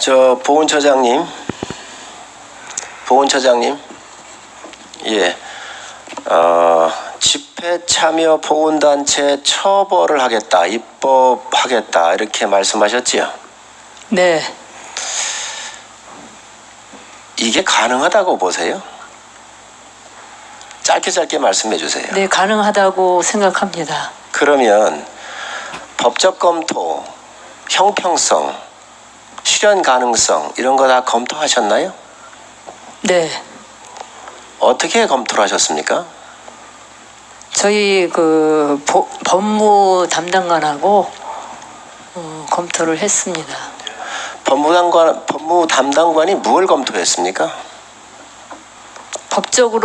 저 보훈처장님, 보훈처장님, 예, 어, 집회 참여 보훈단체 처벌을 하겠다, 입법하겠다 이렇게 말씀하셨지요. 네, 이게 가능하다고 보세요? 짧게 짧게 말씀해 주세요. 네 가능하다고 생각합니다. 그러면 법적 검토, 형평성, 실현 가능성 이런 거 다 검토하셨나요? 네, 어떻게 검토를 하셨습니까? 저희 그 보- 법무 담당관하고 어, 검토를 했습니다. 법무 담관 법무 담당관이 무엇을 검토했습니까?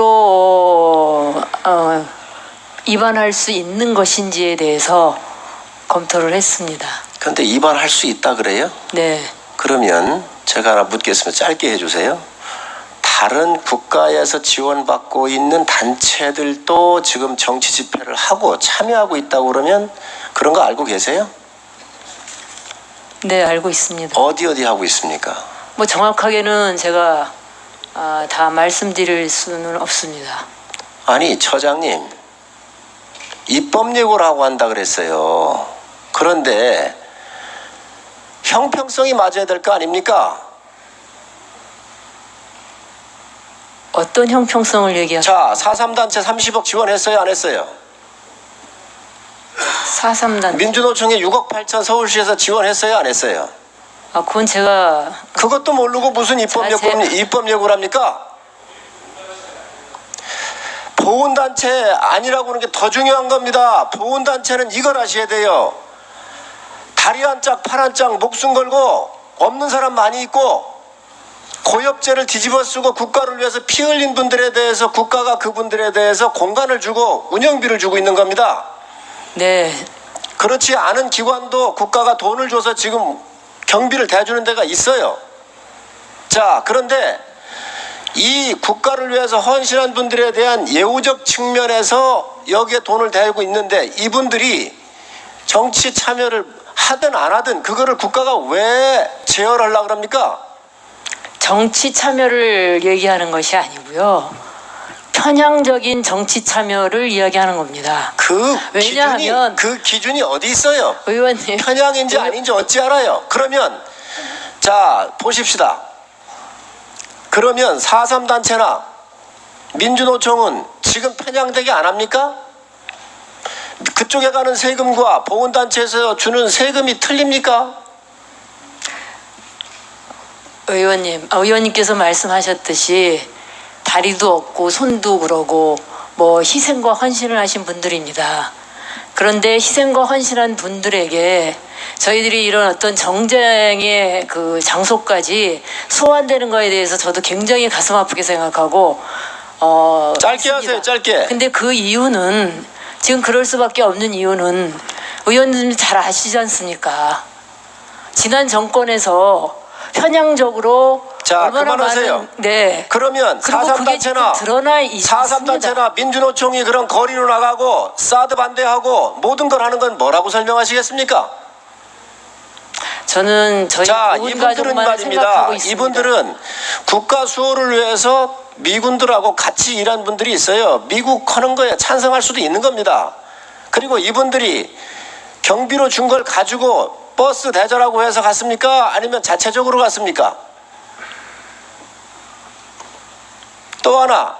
법적으로 어, 위반할 수 있는 것인지에 대해서 검토를 했습니다. 그런데 입안할 수 있다 그래요? 네, 그러면 제가 하나 묻겠습니다. 짧게 해주세요. 다른 국가에서 지원받고 있는 단체들도 지금 정치 집회를 하고 참여하고 있다고 그러면 그런 거 알고 계세요? 네 알고 있습니다. 어디 어디 하고 있습니까? 뭐 정확하게는 제가 아, 다 말씀드릴 수는 없습니다. 아니 처장님 입법 예고를 하고 한다 그랬어요. 그런데 형평성이 맞아야 될 거 아닙니까? 어떤 형평성을 얘기하? 자, 4.3단체 30억 지원했어요, 안 했어요? 사삼단. 민주노총에 6억 8천 서울시에서 지원했어요, 안 했어요? 아 그건 제가 그것도 모르고 무슨 입법 자, 예고 제- 입법 예고를 합니까? 보훈단체 아니라고 하는 게 더 중요한 겁니다. 보훈단체는 이걸 아셔야 돼요. 다리 한 짝, 팔 한 짝 목숨 걸고 없는 사람 많이 있고 고엽제를 뒤집어 쓰고 국가를 위해서 피 흘린 분들에 대해서 국가가 그분들에 대해서 공간을 주고 운영비를 주고 있는 겁니다. 네 그렇지 않은 기관도 국가가 돈을 줘서 지금 경비를 대주는 데가 있어요. 자, 그런데 이 국가를 위해서 헌신한 분들에 대한 예우적 측면에서 여기에 돈을 대고 있는데 이분들이 정치 참여를 하든 안 하든 그거를 국가가 왜 제어하려고 그럽니까? 정치 참여를 얘기하는 것이 아니고요. 편향적인 정치 참여를 이야기하는 겁니다. 그 왜냐하면- 기준이 그 기준이 어디 있어요? 의원님 편향인지 아닌지 어찌 알아요? 그러면 자 보십시다. 그러면 4.3 단체나 민주노총은 지금 편향되게 안 합니까? 그쪽에 가는 세금과 보훈단체에서 주는 세금이 틀립니까? 의원님 아, 의원님께서 말씀하셨듯이 다리도 없고 손도 그러고 뭐 희생과 헌신을 하신 분들입니다. 그런데 희생과 헌신한 분들에게 저희들이 이런 어떤 정쟁의 그 장소까지 소환되는 거에 대해서 저도 굉장히 가슴 아프게 생각하고 어 짧게 있습니다. 하세요, 짧게. 근데 그 이유는 지금 그럴 수밖에 없는 이유는 의원님이 잘 아시지 않습니까? 지난 정권에서 편향적으로 자, 그만하세요. 많은 네 그러면 그리고 그게 지금 4.3단체나 드러나 있습니다. 4.3단체나 민주노총이 그런 거리로 나가고 사드 반대하고 모든 걸 하는 건 뭐라고 설명하시겠습니까? 저는 저희 자, 온 이분들은 가족만 말입니다. 생각하고 있습니다. 이분들은 국가 수호를 위해서 미군들하고 같이 일한 분들이 있어요. 미국 하는 거에 찬성할 수도 있는 겁니다. 그리고 이분들이 경비로 준 걸 가지고 버스 대절하고 해서 갔습니까? 아니면 자체적으로 갔습니까? 또 하나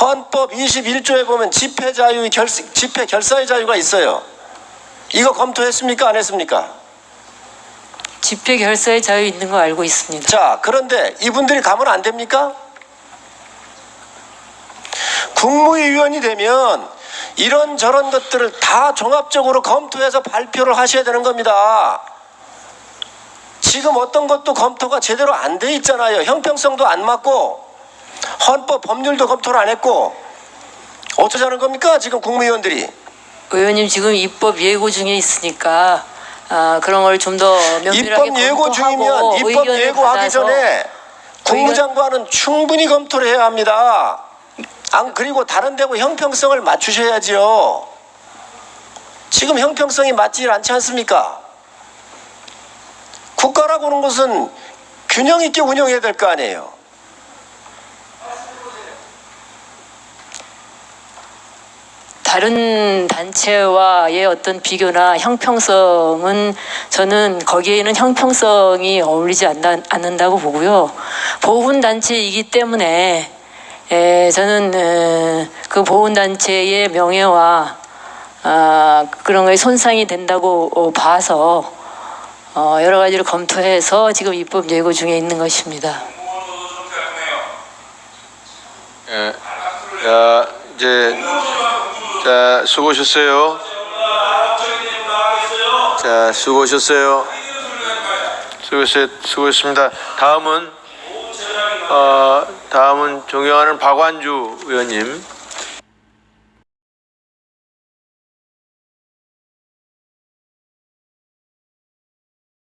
헌법 21조에 보면 집회 자유 결 집회 결사의 자유가 있어요. 이거 검토했습니까? 안 했습니까? 집회 결사의 자유 있는 거 알고 있습니다. 자, 그런데 이분들이 가면 안 됩니까? 국무위원이 되면 이런 저런 것들을 다 종합적으로 검토해서 발표를 하셔야 되는 겁니다. 지금 어떤 것도 검토가 제대로 안 돼 있잖아요. 형평성도 안 맞고 헌법 법률도 검토를 안 했고 어쩌자는 겁니까? 지금 국무위원들이. 의원님 지금 입법 예고 중에 있으니까 아, 그런 걸 좀 더 면밀하게 입법 예고 중이면 입법 예고하기 전에 국무장관은 충분히 검토를 해야 합니다. 안 그리고 다른 데고 형평성을 맞추셔야지요. 지금 형평성이 맞지 않지 않습니까? 국가라고 하는 것은 균형 있게 운영해야 될 거 아니에요. 다른 단체와의 어떤 비교나 형평성은 저는 거기에는 형평성이 어울리지 않나, 않는다 고 보고요. 보훈단체이기 때문에 에, 저는 에, 그 보훈단체의 명예와 아, 그런 거에 손상이 된다고 어, 봐서 어, 여러 가지를 검토해서 지금 입법 예고 중에 있는 것입니다. 예. 자, 이제 자, 수고하셨어요. 자, 수고하셨어요. 수고했어요. 수고했습니다. 다음은 어, 다음은 존경하는 박완주 의원님.